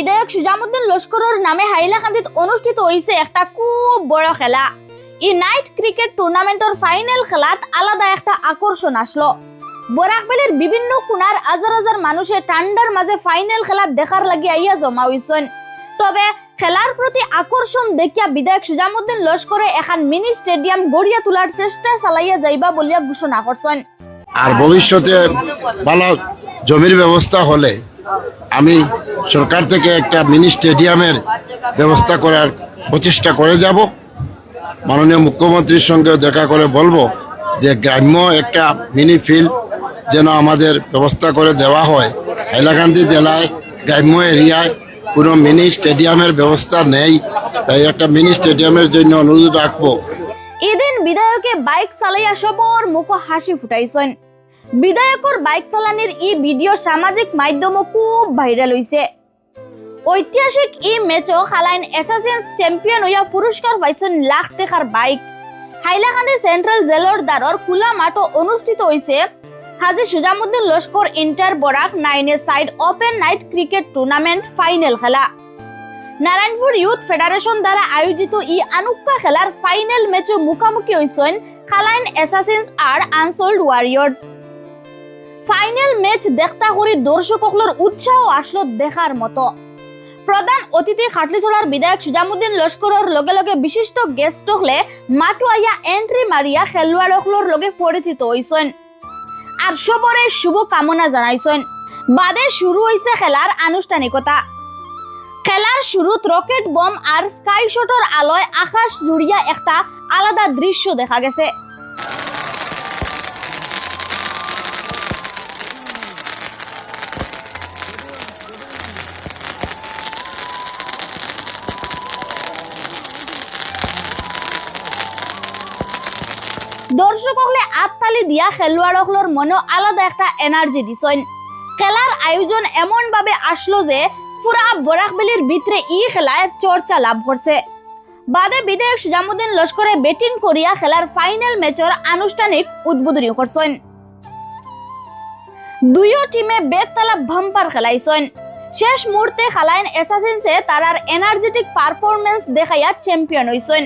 বিধায়ক সুজামুদ্দিন লস্করের নামে হাইলাকান্দিত অনুষ্ঠিত হয়েছে একটা খুব বড় খেলা। এই নাইট ক্রিকেট টুর্নামেন্টের ফাইনাল খেলাত আলাদা একটা আকর্ষণ আসলো। বরাকবেলের বিভিন্ন কোনার হাজার হাজার মানুষে ঠান্ডার মাঝে ফাইনাল খেলা দেখার লাগি আইয়া জমা হইছেন তবে খেলার প্রতি আকর্ষণ দেখিয়া বিধায়ক সুজামুদ্দিন লস্করে এখন মিনি স্টেডিয়াম গড়িয়া তোলার চেষ্টা চালাইয়া যাইবা বলিয়া ঘোষণা করছেন আর ভবিষ্যতে ভালো জমির ব্যবস্থা হলে আমি সরকার থেকে একটা মিনি স্টেডিয়ামের ব্যবস্থা করার প্রচেষ্টা করে যাব। মাননীয় মুখ্যমন্ত্রীর সঙ্গে দেখা করে বলব যে গ্রাম্য একটা মিনি ফিল্ড যেন আমাদের ব্যবস্থা করে দেওয়া হয়। হাইলাকান্দি জেলায় গ্রাম্য এরিয়ায় কোনো মিনি স্টেডিয়ামের ব্যবস্থা নেই, তাই একটা মিনি স্টেডিয়ামের জন্য অনুরোধ রাখব। এদিন বিধায়কে বাইক চালাইয়া সবর মুখ হাসি ফুটাইছেন। বিধায়কর বাইক চালানির ই ভিডিও সামাজিক মাধ্যম খুব ভাইরাল হইছে ঐতিহাসিক ই ম্যাচও খালাইন এসাসিন্স চ্যাম্পিয়ন হইয়া পুরস্কার পাইছেন লাখ টাকার বাইক। হাইলাকান্দি সেন্ট্রাল জেলর দ্বারর খোলা মাঠও অনুষ্ঠিত হইছে হাজি সুজামুদ্দিন লস্কর ইন্টার বরাক নাইনের side open night cricket tournament final খেলা। নারায়ণপুর ইউথ ফেডারেশন দ্বারা আয়োজিত ই আনুক্কা খেলার ফাইনাল ম্যাচে মুখামুখি হইছেন খালাইন অ্যাসাসিনস আর আনসোল্ড ওয়ারিয়র্স ফাইনাল ম্যাচ দেখতা করি দর্শকসকলের উৎসাহ আসলো দেখার মতো। প্রধান অতিথি খাটলিছড়ার বিধায়ক সুজামুদ্দিন লস্করের লগে লগে বিশিষ্ট গেস্ট হলে মাটু আইয়া এন্ট্রি মারিয়া খেলোয়াড়সকলের লগে পরিচিত হইছেন আর সবরে শুভ কামনা জানাইছেন। বাদে শুরু হইছে খেলার আনুষ্ঠানিকতা। খেলার শুরুত রকেট বম আর স্কাই শটর আলোয় আকাশ জুড়িয়া একটা আলাদা দৃশ্য দেখা গেছে। দর্শকসকলে আততালি দিয়া খেলোয়াড়সকলের মনে আলাদা একটা এনার্জি দিছেন খেলার আয়োজন এমন ভাবে আসলো যে পুরা বরাকবেলির ভিতরে ই খেলায় চর্চা লাভ করছে বাদে বিধায়ক সুজামুদ্দিন লস্করে ব্যাটিং করিয়া খেলার ফাইনাল ম্যাচের আনুষ্ঠানিক উদ্বোধনী করছেন দুইও টিমে বেতলা ভাম্পার খেলাইছেন শেষ মুহূর্তে খেলাইন এসাসিনসে তারার এনার্জেটিক পারফরমেন্স দেখাইয়া চ্যাম্পিয়ন হইছেন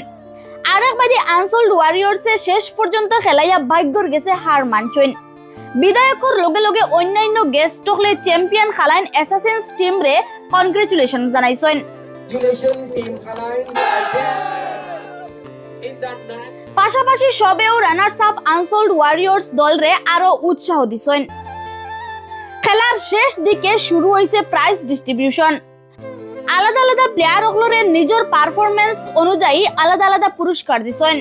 আরেকবাদী আনসোল্ড ওয়ারিয়র্সে শেষ পর্যন্ত খেলাইয়া ভাগ্যর গেছে হার মানছেন বিধায়কর লগে লগে অন্যান্য গেস্ট হলে চ্যাম্পিয়ন খালাইন অ্যাসাসিনস টিম রে কনগ্রেচুলেশন জানাইছেন পাশাপাশি সবেও রানার্স আপ আনসোল্ড ওয়ারিয়র্স দলরে আরও উৎসাহ দিছেন খেলার শেষ দিকে শুরু হয়েছে প্রাইজ ডিস্ট্রিবিউশন আলাদা আলাদা প্লেয়ার হলরে নিজের পারফরমেন্স অনুযায়ী আলাদা আলাদা পুরস্কার দিছেন।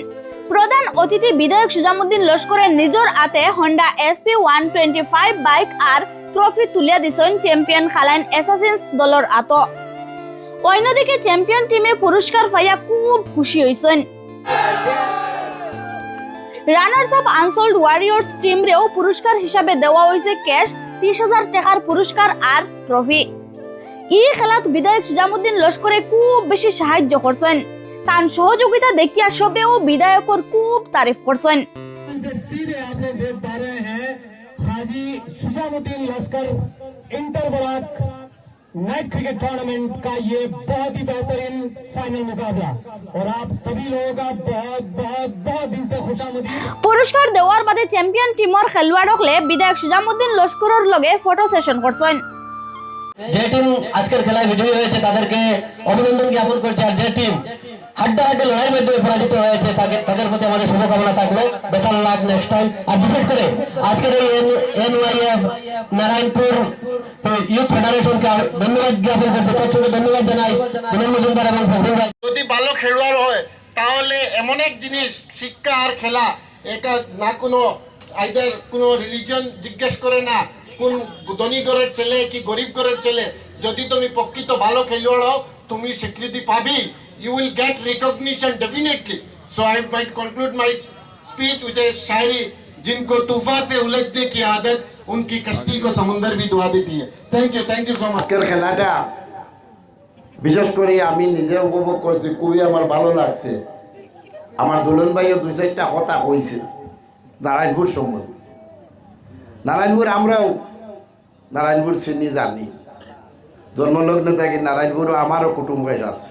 প্রধান অতিথি বিধায়ক সুজামুদ্দিন লস্করের নিজের হাতে Honda SP one twenty five bike আর ট্রফি তুলিয়া দিছেন চ্যাম্পিয়ন খালাইন অ্যাসাসিন্স দলের আত। অন্যদিকে চ্যাম্পিয়ন টিমে পুরস্কার পাইয়া খুব খুশি হয়েছেন runners up unsold warriors team রেও পুরস্কার হিসাবে দেওয়া হয়েছে ক্যাশ ত্রিশ হাজার টাকার পুরস্কার আর ট্রফি ই খেলাত বিধায়ক সুজামুদ্দিন লস্করে খুব বেশি সাহায্য করছেন তার সহযোগিতা দেখিয়া সবেও বিধায়কর খুব তারিফ করছেন से सीधे आप लोग देख पा रहे हैं हाजी Shujamuddin Laskar inter Barak night cricket tournament का ये बहुत ही बेहतरीन फाइनल मुकाबला और आप सभी लोगों का बहुत बहुत बहुत दिन से खुशामदीद পুরস্কার দেওয়ার বাদে চ্যাম্পিয়ন টিমর খেলোয়াড়কলে বিধায়ক সুজামুদ্দিন লস্করের লগে ফটো সেশন করছেন যে টিম আজকের খেলায় বিজয়ী হয়েছে, তাদেরকে অভিনন্দন জ্ঞাপন করছে। আর যে টিম লড়াইয়ের মাধ্যমে পরাজিত হয়েছে, তাকে তাদের প্রতি আমাদের শুভকামনা থাকল। বেটার নেক্সট টাইম আর বিশেষ করে আজকের এই এনওয়াইএফ নারায়ণপুর ইউথ ফেডারেশনকে ধন্যবাদ জ্ঞাপন করতে ধন্যবাদ জানাই। বিনয় মজুমদার এবং ফখরুল যদি ভালো খেলোয়াড় হয়, তাহলে এমন এক জিনিস, শিক্ষা আর খেলা। এটা না কোনো আইদার কোনো রিলিজন জিজ্ঞেস করে না। কোন ধনী ঘরের ছেলে কি গরিব ঘরের ছেলে যদি তুমি প্রকৃত ভালো খেলোয়াড় হও তুমি স্বীকৃতি পাবি you will get recognition definitely so I might conclude my speech with a shayari जिनको तूफा से उलझने की आदत उनकी कश्ती को समुंदर भी दुआ देती है thank you thank you so much খেলাটা বিশেষ করে আমি নিজে উপভোগ করছি খুবই আমার ভালো লাগছে আমার দুলন ভাইও দুই চারটা কথা কইছে নারায়ণপুর সম্বন্ধে নারায়ণপুর আমরাও নারায়ণপুর চিনি জানি। জন্মলগ্নে থাকি নারায়ণপুরও আমারও কুটুম্ব আছে।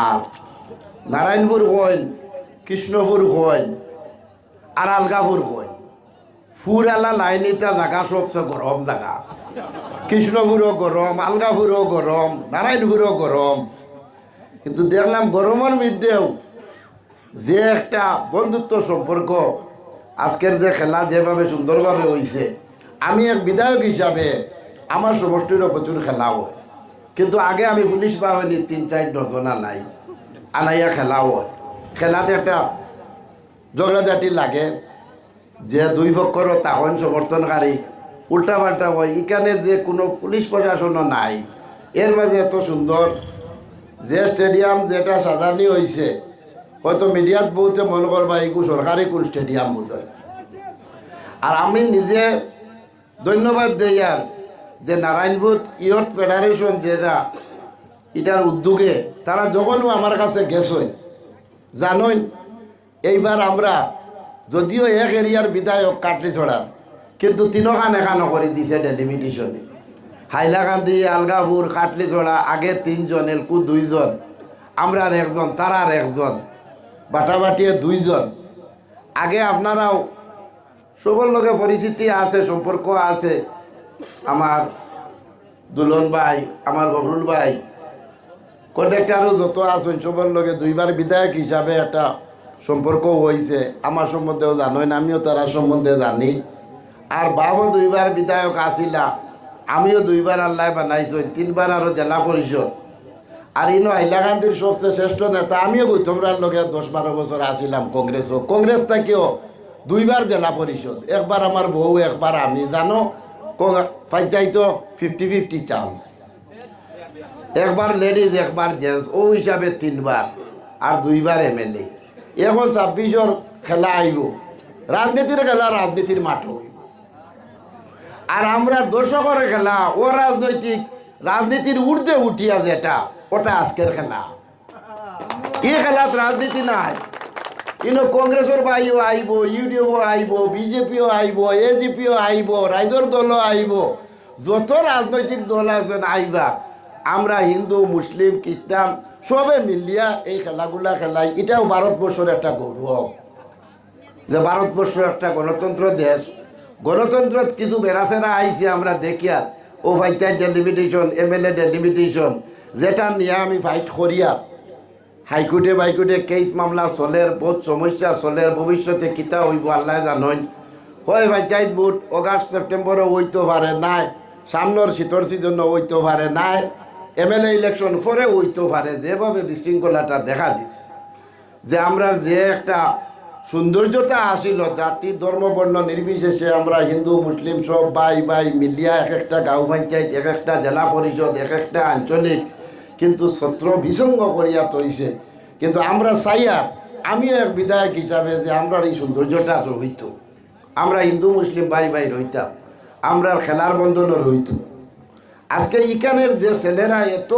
আর নারায়ণপুর হইন কৃষ্ণপুর হইন আর আলগাপুর হইন ফুরালা লাইনিতা জাগা সবচেয়ে গরম জাগা। কৃষ্ণপুরও গরম, আলগাপুরও গরম, নারায়ণপুরও গরম। কিন্তু দেখলাম গরমের মধ্যেও যে একটা বন্ধুত্ব সম্পর্ক আজকের যে খেলা যেভাবে সুন্দরভাবে হয়েছে আমি এক বিধায়ক হিসাবে আমার সমষ্টিরও প্রচুর খেলা হয়। কিন্তু আগে আমি পুলিশ বাহিনী তিন, চার ডজনা নাই আনাইয়া খেলা হয়। খেলাতে একটা ঝগড়াঝাটি লাগে যে দুই পক্ষরও তাহন সমর্থনকারী উল্টাপাল্টা হয়। এখানে যে কোনো পুলিশ প্রশাসনও নাই। এর মাঝে এত সুন্দর যে স্টেডিয়াম যেটা সাজানি হয়েছে হয়তো মিডিয়াত বহুতে মনে করবা এইগু সরকারি কোন স্টেডিয়াম বোধ আর আমি নিজে ধন্যবাদ দেই আর যে নারায়ণপুর ইয়ট ফেডারেশন যেটা এটার উদ্যোগে তারা যখনও আমার কাছে গেছেন জানই এইবার আমরা যদিও এক এরিয়ার বিধায়ক কাটলি ছড়ার কিন্তু তিনখান এখানো করে দিছে ডেলিমিটেশনে হাইলাকান্দি আলগাপুর কাটলি ছড়া আগে তিনজন, এলকু দুইজন আমরা একজন তারা আর একজন। বাটাবাটিয়ে দুইজন। আগে আপনারাও সবর লগে পরিচিতি আছে, সম্পর্ক আছে। আমার দুলন ভাই, আমার গফরুল ভাই কন্ট্রাক্টারও যত আছেন সবার লগে দুইবার বিধায়ক হিসাবে একটা সম্পর্ক হয়েছে আমার সম্বন্ধেও জানোই না, আমিও তারা সম্বন্ধে জানি। আর বাবু দুইবার বিধায়ক আসিলা, আমিও দুইবার আল্লাহ বানাইছি তিনবার আরও জেলা পরিষদ। আর ইনো হাইলাকান্দির সবচেয়ে শ্রেষ্ঠ নেতা, আমিও গৌতমরার লগে দশ বারো বছর আসিলাম কংগ্রেসও কংগ্রেস থেকেও দুইবার জেলা পরিষদ একবার আমার বউ একবার আমি, জানো? পঞ্চায়েত ফিফটি ফিফটি চান্স একবার লেডিজ একবার জেন্টস ও হিসাবে তিনবার আর দুইবার এমএলএ এখন ছাব্বিশর খেলা আইব রাজনীতির খেলা রাজনীতির মাঠ হইব আর আমরা দর্শকের খেলা ও রাজনৈতিক রাজনীতির ঊর্ধ্বে উঠিয়া যেটা ওটা আজকের খেলা। এই খেলাত রাজনীতি নাই। ইনো কংগ্রেসের বাইও আইব ইউডিএফও আইব বিজেপিও আইব এজিপিও আইব রাইজর দলও আইব যত রাজনৈতিক দল আছেন আইবা আমরা হিন্দু মুসলিম খ্রিস্টান সবে মিলিয়া এই খেলাগুলা খেলাই। এটাও ভারতবর্ষের একটা গৌরব যে ভারতবর্ষ একটা গণতন্ত্র দেশ। গণতন্ত্রত কিছু বেড়াচেরা আইছে আমরা দেখিয়া। ও panchayat delimitation M L A delimitation যেটা নিয়ে আমি ফাইট করিয়া হাইকোর্টে বাইকোর্টে কেস মামলা চলের বহুত সমস্যা চলের ভবিষ্যতে কিতা হইব, আল্লাহ জানইন। হয় পঞ্চায়েত ভোট অগাস্ট সেপ্টেম্বরও হইতে পারে নাই। সামনের শীতর সিজনও হইতে পারে নাই। এম এল এ ইলেকশন পরে হইতে পারে যেভাবে বিশৃঙ্খলাটা দেখা দিছে। যে আমরা যে একটা সৌন্দর্যতা আসিল জাতি ধর্ম বর্ণ নির্বিশেষে আমরা হিন্দু মুসলিম সব ভাই ভাই মিলিয়া এক একটা গাঁও পঞ্চায়েত, এক একটা জেলা পরিষদ এক একটা আঞ্চলিক কিন্তু ছত্র বিসঙ্গ করিয়া তৈছে কিন্তু আমরা চাইয়া, আমিও এক বিধায়ক হিসাবে যে আমরা এই সৌন্দর্যটা রহিত। আমরা হিন্দু, মুসলিম ভাই ভাই রইতাম আমরা খেলার বন্ধনও রইত আজকে ইকানের যে ছেলেরা এত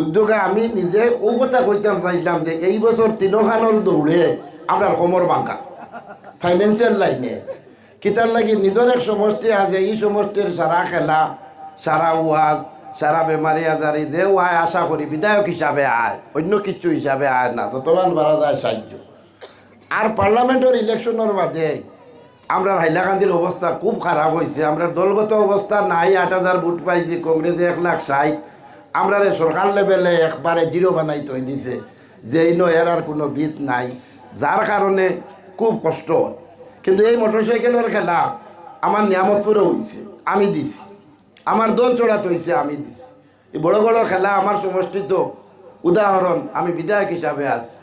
উদ্যোগে আমি নিজে ও কথা কইতাম চাইলাম যে এই বছর তিনখানোর দৌড়ে আমরা সমর বাঙ্কা ফাইন্যান্সিয়াল লাইনে কিতার লাগি নিজের এক সমষ্টি আছে, এই সমষ্টির সারা খেলা, সারা ওয়াজ সারা বেমারি আজারি যে আয়, আশা করি বিধায়ক হিসাবে আয়, অন্য কিছু হিসাবে আয় না ততমান বাড়া যায় সাহায্য। আর পার্লামেন্টের ইলেকশনের বাদে আমরা হাইলাকান্দির অবস্থা খুব খারাপ হয়েছে আমরা দলগত অবস্থা নাই, আট হাজার ভোট পাইছি, কংগ্রেসে এক লাখ ষাট। আমরা সরকার লেভেলে একবারে জিরো বানাই তৈ দিছে, যে ইনো এর আর কোনো বিত নাই, যার কারণে খুব কষ্ট কিন্তু এই মোটরসাইকেলের খেলা আমার নিয়ামতপুরে হয়েছে আমি দিছি। আমার দল চড়াতে হয়েছে আমি দিছি। এই বড় বড় খেলা আমার সমষ্টিত উদাহরণ, আমি বিধায়ক হিসাবে আছি।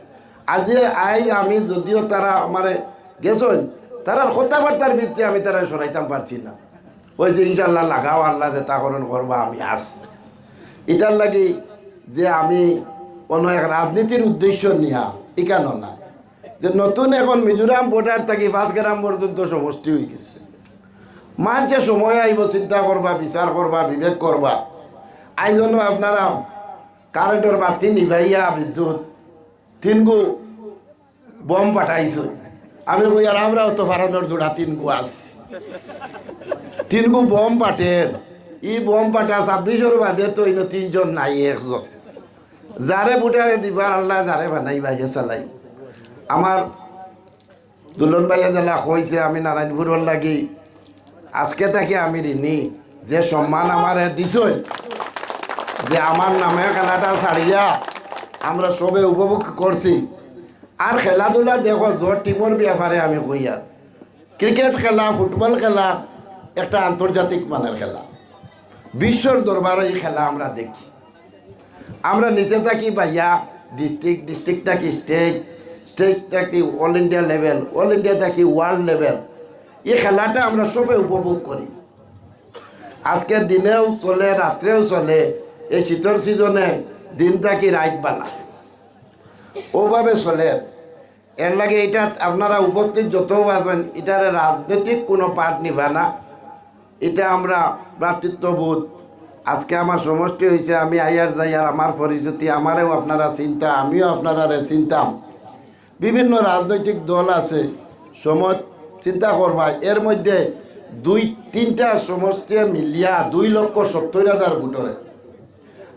আজি আই আমি যদিও তারা আমারে গেছেন তারার কথাবার্তার ভিত্তি আমি তারা সরাইতাম পারছি না। ওই যে ইনশাল্লাহ লাগাও, আল্লাহ যে তাকরণ করবা, আমি আস এটার লাগি যে আমি কোনো এক রাজনীতির উদ্দেশ্য নিয়া এখানো না যে নতুন এখন মিজোরাম বর্ডার থাকি পাঁচ গ্রাম পর্যন্ত সমষ্টি হয়ে গেছে। মানুষে সময় আইব চিন্তা করবা বিচার করবা বিবেক করবা আই জন্য আপনারা কারেন্টের বাতি নিভাইয়া বিদ্যুৎ, তিনগু বম পাঠাইছো। আমি কই আর আমরাও তো ভারতের জোড়া তিনগু আছি। তিনগু বম পাটের ই বম পাঠা ছাব্বিশের বাদে তো ইনো তিনজন নাই একজন। যারে বুটারে দিবার আল্লাহ যারে বানাই বাইরে চালাই। আমার দুলন ভাইয়া জেলা কইছে আমি নারায়ণপুরের লাগি আজকে থেকে আমি ঋণী। যে সম্মান আমার দিছই, যে আমার নামে খেলাটা ছাড়িয়া আমরা সবে উপভোগ করছি। আর খেলাধুলা দেখো জোর টিমের ব্যাপারে আমি কই আর। ক্রিকেট খেলা, ফুটবল খেলা, একটা আন্তর্জাতিক মানের খেলা। বিশ্বর দরবারে এই খেলা আমরা দেখি। আমরা নিচে থাকি ভাইয়া ডিস্ট্রিক্ট ডিস্ট্রিক্ট থাকি স্টেট স্টেট থাকি all India level all India থাকি ওয়ার্ল্ড লেভেল এই খেলাটা আমরা সবে উপভোগ করি। আজকের দিনেও চলে, রাত্রেও চলে, এই শীতর সিজনে দিন থাকি রাত বানা ওভাবে চলে। এর লাগে এটা আপনারা উপস্থিত যত আছেন, এটার রাজনৈতিক কোনো পাঠ নিবা না। এটা আমরা ভ্রাতৃত্ববোধ। আজকে আমার সমষ্টি হয়েছে আমি আইয়ার যাই আর আমার পরিচিতি, আমারও আপনারা চিন্তা, আমিও আপনারা চিন্তাম। বিভিন্ন রাজনৈতিক দল আছে, সময় চিন্তা করবা এর মধ্যে দুই, তিনটা সমষ্টি মিলিয়া দুই লক্ষ সত্তর হাজার ভোটরে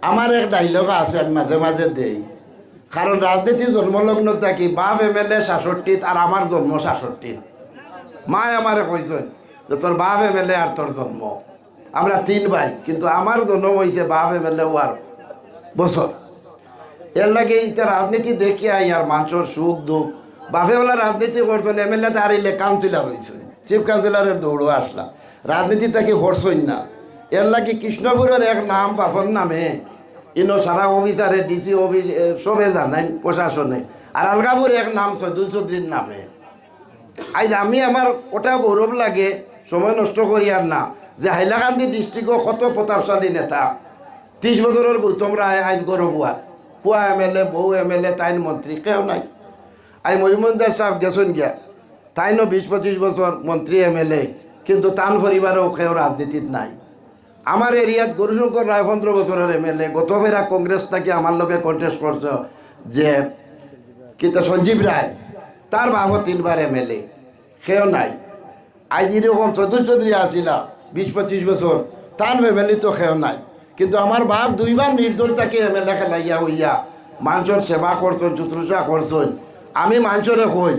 আমার এক ডাইলগ আছে, আমি মাঝে মাঝে দেই। কারণ রাজনীতি জন্মলগ্ন থাকি বাপ এম এল এ সাতষট্টিত আর আমার জন্ম সাতষট্টিত। মায় আমারে কইছেন যে তোর বাপ এম এল এ আর তোর জন্ম। আমরা তিন ভাই, কিন্তু আমার জন্ম হয়েছে বাপ এম এল এ ওয়ার বছর এর লাগে এটা রাজনীতি দেখিয়া ইয়ার মানুষের সুখ দুঃখ বাপেওয়ালা রাজনীতি করছেন এম এল এ হারিলে কাউন্সিলার হয়েছে চিফ কাউন্সিলরের দৌড়ও আসলা। রাজনীতি তাকে হরছই না। এর লাগে কৃষ্ণপুরের এক নাম বাপর নামে, ইনো সারা অফিসারে, ডিসি অফিস সবে জানাই প্রশাসনে। আর আলগাপুর এক নাম সৈদুল চৌধুরীর নামে। আজ আমি আমার ওটা গৌরব লাগে, সময় নষ্ট করি আর না, যে হাইলাকান্দি ডিস্ট্রিক্টও কত প্রতাপশালী নেতা। ত্রিশ বছরের গৌতম রায় আজ গৌরব ফুয়া এম এল এ, বউ এম এল এ তাইন মন্ত্রী, কেউ নাই। আই মহিমন্দার সাহেব গেছেন গিয়া। তাইনও বিশ পঁচিশ বছর মন্ত্রী এম এল এ, কিন্তু তান পরিবারও কেউ রাজনীতিত নাই। আমার এরিয়াত গৌরশঙ্কর রায় পনেরো বছরের এম এল এ গত ফেরা কংগ্রেস থেকে আমার লোকে কন্টেস্ট করছে যে কিন্তু সঞ্জীব রায় তার বাবা তিনবার এম এল এ, সেও নাই। আজ এরকম চতুর চৌধুরী আসিলা বিশ পঁচিশ বছর তার ফ্যামিলি তো সেও নাই। কিন্তু আমার বাপ দুইবার নির্দল তাকে এম এল এ খেলাইয়া হইয়া মানুষের সেবা করছেন শুশ্রূষা করছেন আমি মানুষরে কই,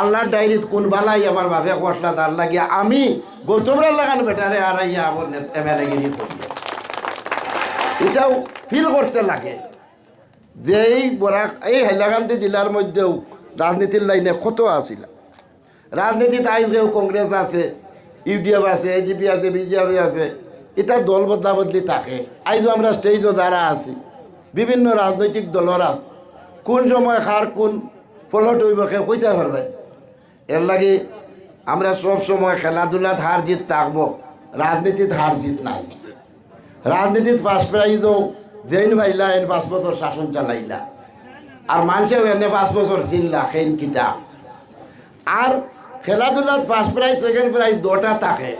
আল্লাহর ডায়েরিত কোন বালাই আমার বাপে কষলা তার লাগিয়া আমি গৌতমরা লাগান বেটারে আর আইয়া আমার করি এটাও ফিল করতে লাগে যে এই বরাক এই হাইলাকান্দি জেলার মধ্যেও রাজনীতির লাইনে কত আছিল? রাজনীতিত আইজেও কংগ্রেস আছে, ইউডিএফ আছে, এ এজিপি আছে বিজেপি আছে, এটা দল বদলা বদলি থাকে। আইজও আমরা স্টেজও যারা আছি। বিভিন্ন রাজনৈতিক দলের আছে। কোন সময় কার কোন ফলট হইব কইতে পারবে। এর লাগে আমরা সব সময় খেলাধুলাত হার জিত থাকব, রাজনীতিত হার জিত নাই। রাজনীতিত ফার্স্ট প্রাইজও জেন ভাইলা এন পাঁচ বছর শাসন চালাইলা। আর মানুষেও এনে পাঁচ বছর চিনলা খেন কিতা। আর খেলাধুলাত ফার্স্ট প্রাইজ সেকেন্ড প্রাইজ দুটা থাকে।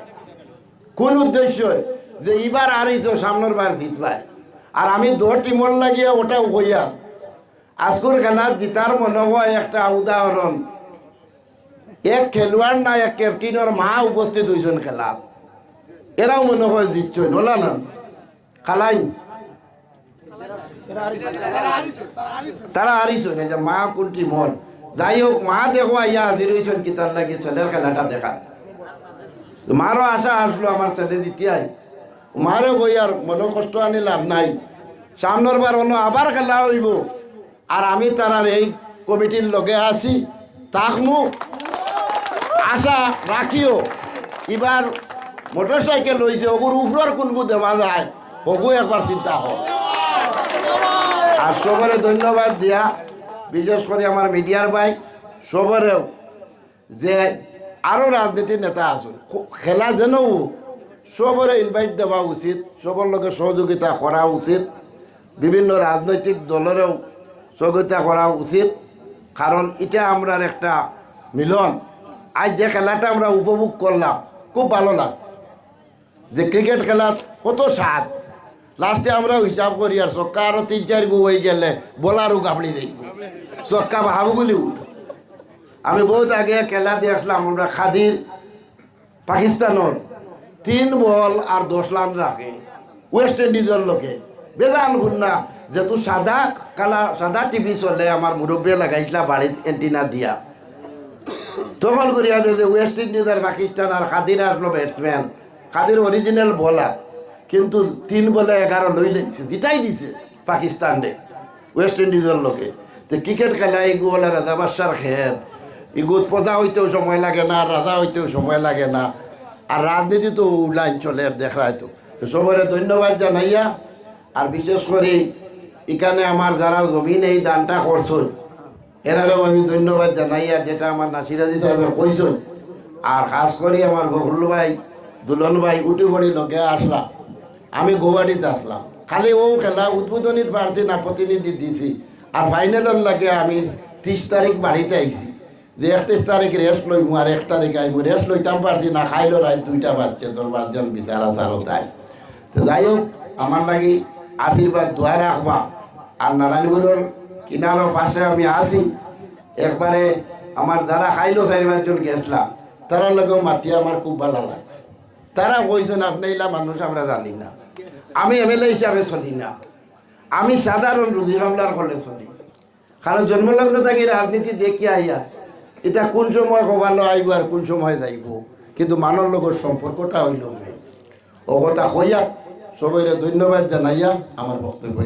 কোন উদ্দেশ্য যে এবার আর সামনের বার জিতবাই। আর আমি দো টিমর লাগিয়ে ওটাও হইয়া আজকুর খেলা জিতার মনে হয় একটা উদাহরণ এক খেলোয়াড় না এক ক্যাপ্টেনের মা উপস্থিত হয়েছেন খেলা এরাও মনে হয় জিতছেন হলা না খালাই তারা হারিস যে মা কোনটি মন যাই হোক মা দেখো আইয়া হাজির হয়েছেন কি তার লাগে ছেলের খেলাটা দেখা। মারও আশা আসলো আমার ছেলে জিতিয়াই। মারও কই আর মনে কষ্ট আনি লাভ নাই। সামনের বার অন্য আবার খেলা হইব। আর আমি তারার এই কমিটির লগে আছি। তাকমু, আশা রাখিও, এবার মোটর সাইকেল হয়েছে ওগুর উপর কোনগু দেওয়া যায়, ওগু একবার চিন্তা হোক। আর সবরে ধন্যবাদ দিয়া, বিশেষ করে আমার মিডিয়ার ভাই, সবরেও যে আরও রাজনীতির নেতা আসুন খেলা যেন সবরে ইনভাইট দেওয়া উচিত, সবর লগে সহযোগিতা করা উচিত। বিভিন্ন রাজনৈতিক দলেরও সহযোগিতা করা উচিত, কারণ এটা আমরার একটা মিলন। আজ যে খেলাটা আমরা উপভোগ করলাম, খুব ভালো লাগছে। যে ক্রিকেট খেলার কত স্বাদ। লাস্টে আমরা হিসাব করি, আর চক্কা আরও তিন চার গু হয়ে গেলে বলারও গাবড়ি দেই চক্কা ভাবু বলি উঠ। আমি বহুত আগে খেলা দিয়ে আসলাম আমরা খাদির পাকিস্তানের তিন বল আর দশ রান রাখে ওয়েস্ট ইন্ডিজের লোকে। বেজান শুন না যেহেতু সাদা কালা, সাদা টিভি চলে আমার মুরব্বী লাগাইছিলা বাড়িত এন্টিনা দিয়া। তখন করিয়া যে ওয়েস্ট ইন্ডিজ আর পাকিস্তান আর খাদির আসলো ব্যাটসম্যান খাদির অরিজিনাল বলার কিন্তু তিন বলে এগারো লই লেগেছে জিতাই দিছে পাকিস্তান ওয়েস্ট ইন্ডিজের লোকে। তো ক্রিকেট খেলা এগু হলে রাজা বাদশার খেল। এগুত প্রজা হইতেও সময় লাগে না রাজা হইতেও সময় লাগে না। আর রাজনীতি তো লাইন চলে আর দেখায় তো তো সবারে ধন্যবাদ জানাইয়া। আর বিশেষ করে এখানে আমার যারা জমিন এই দানটা করছেন এরারও আমি ধন্যবাদ জানাই, আর যেটা আমার নাসিরাজি সাহেবের কইছেন, আর খাস করে আমার গহরুল ভাই, দুলন ভাই উঠি পড়ি লগে আসলাম আমি গৌহাটিতে আসলাম। খালি ও খেলা উদ্বোধনীত পারছি না, প্রতিনিধি দিছি, আর ফাইনালের লাগে আমি ত্রিশ তারিখ বাড়িতে আইছি যে একত্রিশ তারিখ রেস্ট লইমু, আর এক তারিখ আইমু রেস্ট লইতাম পারছি না, খাইলো রাত দুইটা বাজছে, দরবার যেন বিচার আচারও তাই তো যাই হোক, আমার লাগি আশীর্বাদ, দোয়া রাখবা। আর নারায়ণপুরের কিনারও পাশে আমি আসি একবারে আমার যারা খাইলো চারি পাঁচজন গেছলাম তারা লগেও মাতি আমার খুব ভালো লাগছে। তারা কইছেন, আপনি মানুষ, আমরা জানি না। আমি এমএলএ হিসাবে চলি না। আমি সাধারণ রুজি মামলার হলে চলি। কারণ জন্মলগ্ন থাকি রাজনীতি দেখি আইয়া, এটা কোন সময় কবালো আইব আর কোন সময় যাইব। কিন্তু মানর লগর সম্পর্কটা হইল ও কথা কইয়া সবাই ধন্যবাদ জানাইয়া আমার বক্তব্য